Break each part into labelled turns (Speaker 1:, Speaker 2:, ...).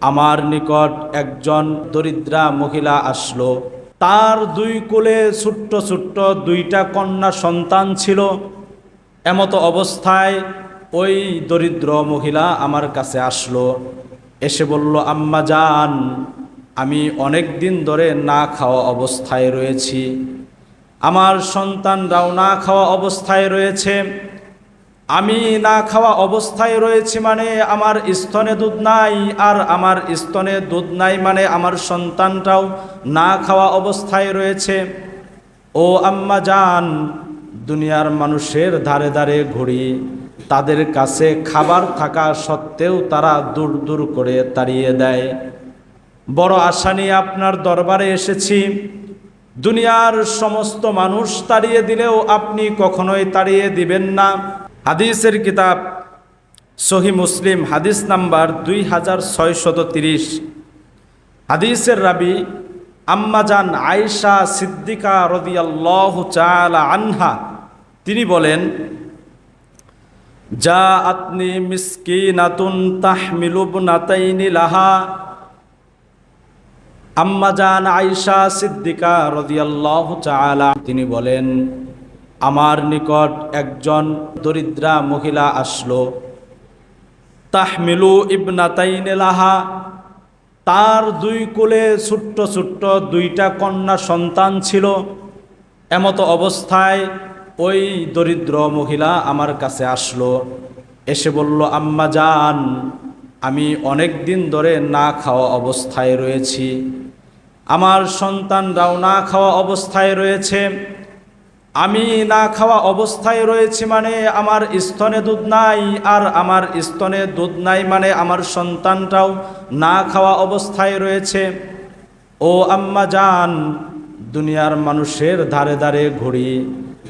Speaker 1: আমার নিকট একজন দরিদ্রা মহিলা আসলো। তার দুই কোলে ছোট্ট ছোট্ট দুইটা কন্যা সন্তান ছিল। এমতো অবস্থায় ওই দরিদ্র মহিলা আমার কাছে আসলো। এসে বলল, আম্মা যান আমি অনেক দিন ধরে না খাওয়া অবস্থায় রয়েছি। আমার সন্তানরাও না খাওয়া অবস্থায় রয়েছে। আমি না খাওয়া অবস্থায় রয়েছি মানে আমার স্তনে দুধ নাই, আর আমার স্তনে দুধ নাই মানে আমার সন্তানটাও না খাওয়া অবস্থায় রয়েছে। ও আম্মা যান দুনিয়ার মানুষের ধারে ধারে ঘুরি তাদের কাছে খাবার থাকা সত্ত্বেও তারা দূর দূর করে তাড়িয়ে দেয়। বড় আশা নিয়ে আপনার দরবারে এসেছি। দুনিয়ার সমস্ত মানুষ তাড়িয়ে দিলেও আপনি কখনোই তাড়িয়ে দিবেন না। হাদিসের কিতাব সহি মুসলিম, হাদিস নাম্বার দুই হাজার ছয়শত তিরিশ। হাদিসের রাবি আম্মাজান আয়েশা সিদ্দিকা রদিয়াল্লাহ চালা আনহা, তিনি বলেন যা আতনি মিসকিনাতুন তাহমিলুব নাতাইনি লাহা। আম্মাজান আয়েশা সিদ্দিকা রদিয়াল্লাহ চালা তিনি বলেন আমার নিকট একজন দরিদ্রা মহিলা আসলো। তাহমিলু ইবনাতাইনে লাহা, তার দুই কোলে ছোট্ট ছোট্ট দুইটা কন্যা সন্তান ছিল। এমতো অবস্থায় ওই দরিদ্র মহিলা আমার কাছে আসলো। এসে বলল, আম্মা যান আমি অনেক দিন ধরে না খাওয়া অবস্থায় রয়েছি। আমার সন্তানরাও না খাওয়া অবস্থায় রয়েছে। আমি না খাওয়া অবস্থায় রয়েছি মানে আমার স্তনে দুধ নাই, আর আমার স্তনে দুধ নাই মানে আমার সন্তানটাও না খাওয়া অবস্থায় রয়েছে। ও আম্মা যান দুনিয়ার মানুষের ধারে ধারে ঘুরি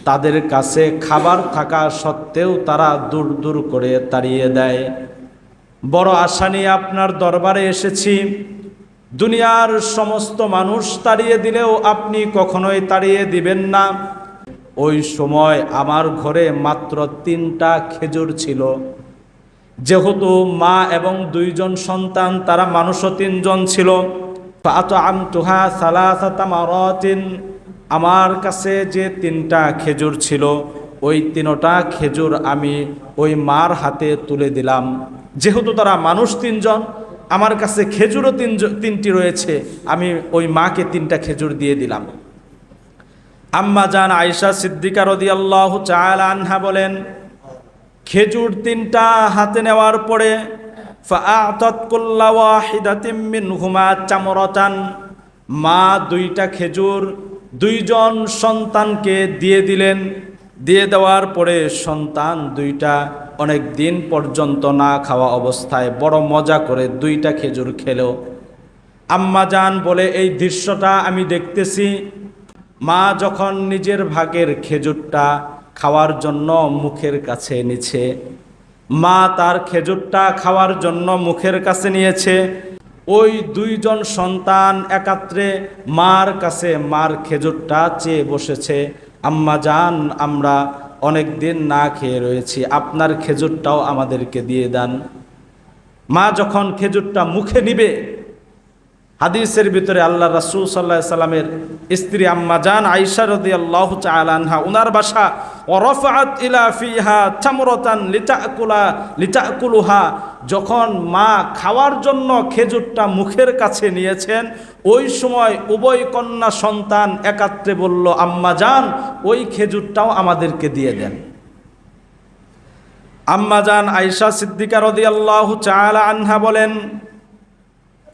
Speaker 1: তাদের কাছে খাবার থাকা সত্ত্বেও তারা দূর দূর করে তাড়িয়ে দেয়। বড় আশা নিয়ে আপনার দরবারে এসেছি। দুনিয়ার সমস্ত মানুষ তাড়িয়ে দিলেও আপনি কখনোই তাড়িয়ে দিবেন না। ওই সময় আমার ঘরে মাত্র তিনটা খেজুর ছিল। যেহেতু মা এবং দুইজন সন্তান, তারা মানুষও তিনজন ছিল। আমার কাছে যে তিনটা খেজুর ছিল, ওই তিনটা খেজুর আমি ওই মার হাতে তুলে দিলাম। যেহেতু তারা মানুষ তিনজন, আমার কাছে খেজুরও তিন তিনটি রয়েছে, আমি ওই মাকে তিনটা খেজুর দিয়ে দিলাম। আম্মা জান আয়েশা সিদ্দিকা রদি আল্লাহ চাল আনহা বলেন, খেজুর তিনটা হাতে নেওয়ার পরে চামরতান, মা দুইটা খেজুর দুইজন সন্তানকে দিয়ে দিলেন। দিয়ে দেওয়ার পরে সন্তান দুইটা অনেক দিন পর্যন্ত না খাওয়া অবস্থায় বড় মজা করে দুইটা খেজুর খেলো। আম্মা জান বলে, এই দৃশ্যটা আমি দেখতেছি মা যখন নিজের ভাগের খেজুরটা খাওয়ার জন্য মুখের কাছে নিছে মা তার খেজুরটা খাওয়ার জন্য মুখের কাছে নিয়েছে, ওই দুইজন সন্তান একাত্রে মার কাছে মার খেজুরটা চেয়ে বসেছে, আম্মা যান, আমরা অনেক দিন না খেয়ে রয়েছি, আপনার খেজুরটাও আমাদেরকে দিয়ে দেন। মা যখন খেজুরটা মুখে নিবে হাদিসের ভিতরে আল্লাহ রাসুল সাল্লাহ সাল্লামের স্ত্রী আম্মা জান আইসা রদি আল্লাহ উনার বাসা ওরফাত ইলা ফিহা চামরতান লিটাকুলা লিটাকুলুহা যখন মা খাওয়ার জন্য খেজুরটা মুখের কাছে নিয়েছেন, ওই সময় উভয় কন্যা সন্তান একাত্রে বলল, আম্মা যান ওই খেজুরটাও আমাদেরকে দিয়ে দেন। আম্মা যান আইসা সিদ্দিকা রদি আল্লাহ চালা আনহা বলেন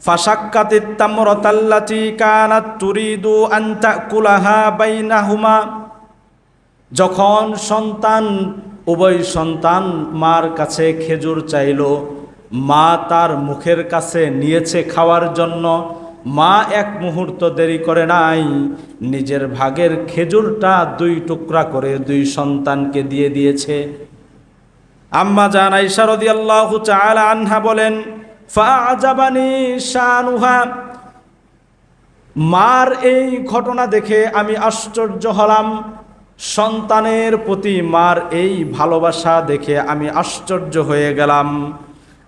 Speaker 1: ফাসাক্কাতিত্তামরতাল্লাতি কানাত তুরিদু আন তাকুলাহা বাইনাহুমা। যখন সন্তান, উভয় সন্তান মার কাছে খেজুর চাইল, মা তার মুখের কাছে নিয়েছে খাওয়ার জন্য। মা এক মুহূর্ত দেরি করে নাই, নিজের ভাগের খেজুরটা দুই টুকরা করে দুই সন্তানকে দিয়ে দিয়েছে। আম্মা জান আইসারদি আল্লাহ আনহা বলেন ফাজাবানি মার এই ঘটনা দেখে আমি আশ্চর্য হলাম। সন্তানের প্রতি মার এই ভালোবাসা দেখে আমি আশ্চর্য হয়ে গেলাম।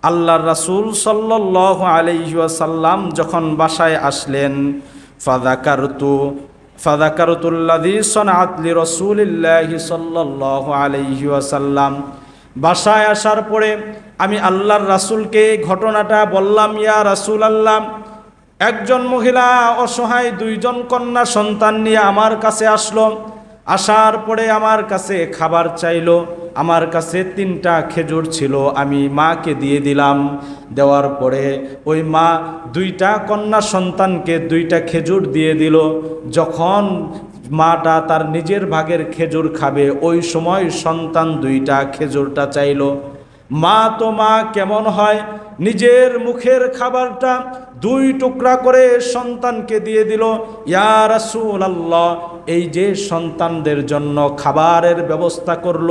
Speaker 1: আল্লাহর রাসূল সাল্লাল্লাহু আলাইহি ওয়াসাল্লাম যখন বাসায় আসলেন, ফাযাকারতু, ফাযাকারতুল্লাযী সনাআত লি রাসূলিল্লাহি সাল্লাল্লাহু আলাইহি ওয়াসাল্লাম। বাসায় আসার পরে আমি আল্লাহর রাসূলকে ঘটনাটা বললাম, ইয়া রাসূল আল্লাহ একজন মহিলা অসহায় দুইজন কন্যা সন্তান নিয়ে আমার কাছে আসলো, আসার পরে আমার কাছে খাবার চাইলো, আমার কাছে তিনটা খেজুর ছিল, আমি মাকে দিয়ে দিলাম। দেওয়ার পরে ওই মা দুইটা কন্যা সন্তানকে দুইটা খেজুর দিয়ে দিল। যখন মাটা তার নিজের ভাগের খেজুর খাবে, ওই সময় সন্তান দুইটা খেজুরটা চাইলো। মা তো মা কেমন হয়? নিজের মুখের খাবারটা দুই টুকরা করে সন্তানকে দিয়ে দিল। ইয়া রাসূল আল্লাহ এই যে সন্তানদের জন্য খাবারের ব্যবস্থা করল,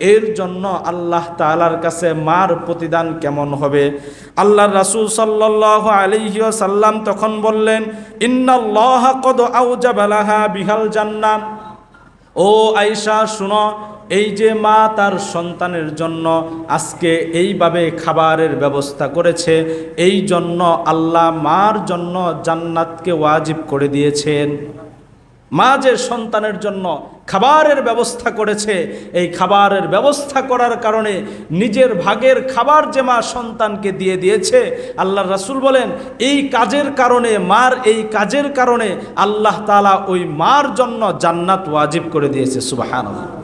Speaker 1: এর জন্য আল্লাহ তাআলার কাছে মার প্রতিদান কেমন হবে? আল্লাহ রাসূল সাল্লাল্লাহু আলাইহি সাল্লাম তখন বললেন, ইন্নাল্লাহ কদ আউজাবা লাহা বিহাল জান্নাত ও আয়সা শুনো এই যে মা তার সন্তানের জন্য আজকে এইভাবে খাবারের ব্যবস্থা করেছে, এই জন্য আল্লাহ মার জন্য জান্নাতকে ওয়াজিব করে দিয়েছেন। মা যে সন্তানের জন্য খাবারের ব্যবস্থা করেছে, এই খাবারের ব্যবস্থা করার কারণে নিজের ভাগের খাবার যে মা সন্তানকে দিয়ে দিয়েছে আল্লাহ রাসূল বলেন, এই কাজের কারণে, মার এই কাজের কারণে আল্লাহ তাআলা ওই মার জন্য জান্নাত ওয়াজিব করে দিয়েছে, সুবহানাল্লাহ।